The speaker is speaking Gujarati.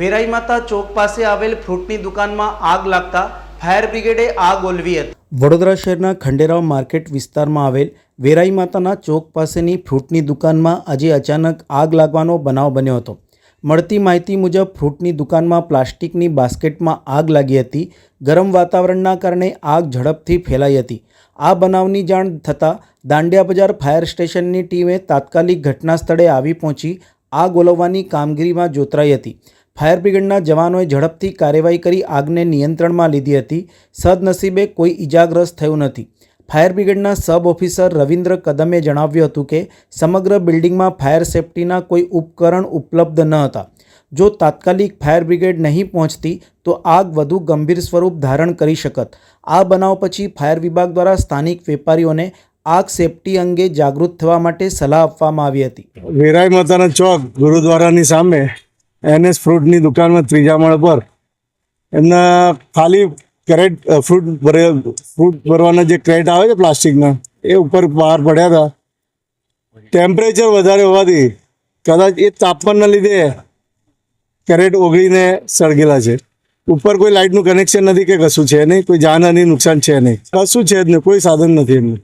વેરાઈ માતા ચોક પાસે આવેલ ફ્રૂટની દુકાનમાં આગ લાગતા ફાયર બ્રિગેડે આગ ઓલવી હતી. વડોદરા શહેરના ખંડેરાવ માર્કેટ વિસ્તારમાં આવેલ વેરાઈ માતાના ચોક પાસેની ફ્રૂટની દુકાનમાં આજે અચાનક આગ લાગવાનો બનાવ બન્યો હતો. મળતી માહિતી મુજબ, ફ્રૂટની દુકાનમાં પ્લાસ્ટિકની બાસ્કેટમાં આગ લાગી હતી. ગરમ વાતાવરણના કારણે આગ ઝડપથી ફેલાઈ હતી. આ બનાવની જાણ થતાં દાંડિયા બજાર ફાયર સ્ટેશનની ટીમે તાત્કાલિક ઘટના સ્થળે આવી પહોંચી આગ ઓલવવાની કામગીરીમાં જોતરાઈ હતી. ફાયર બ્રિગેડના જવાનોએ ઝડપથી કાર્યવાહી કરી આગને નિયંત્રણમાં લીધી હતી. સદનસીબે કોઈ ઇજાગ્રસ્ત થયું નથી. ફાયર બ્રિગેડના સબ ઓફિસર રવિન્દ્ર કદમે જણાવ્યું હતું કે, સમગ્ર બિલ્ડિંગમાં ફાયર સેફટીના કોઈ ઉપકરણ ઉપલબ્ધ ન હતા. જો તાત્કાલિક ફાયર બ્રિગેડ નહીં પહોંચતી, તો આગ વધુ ગંભીર સ્વરૂપ ધારણ કરી શકત. આ બનાવ પછી ફાયર વિભાગ દ્વારા સ્થાનિક વેપારીઓને આગ સેફટી અંગે જાગૃત થવા માટે સલાહ આપવામાં આવી હતી. વેરાઈ માતાના ચોક ગુરુદ્વારાની સામે એનએસ ફ્રૂટની દુકાનમાં ત્રીજા માળ પર એમના ખાલી કેરેટ ફ્રૂટ ભરે, ફ્રૂટ ભરવાના જે ક્રેટ આવે છે પ્લાસ્ટિકના, એ ઉપર બહાર પડ્યા હતા. ટેમ્પરેચર વધારે હોવાથી કદાચ એ તાપમાનના લીધે કેરેટ ઓગળીને સળગેલા છે. ઉપર કોઈ લાઇટનું કનેક્શન નથી કે કશું છે નહીં, કોઈ જાનહાની નુકસાન છે નહીં. કશું છે જ નહીં, કોઈ સાધન નથી એમનું.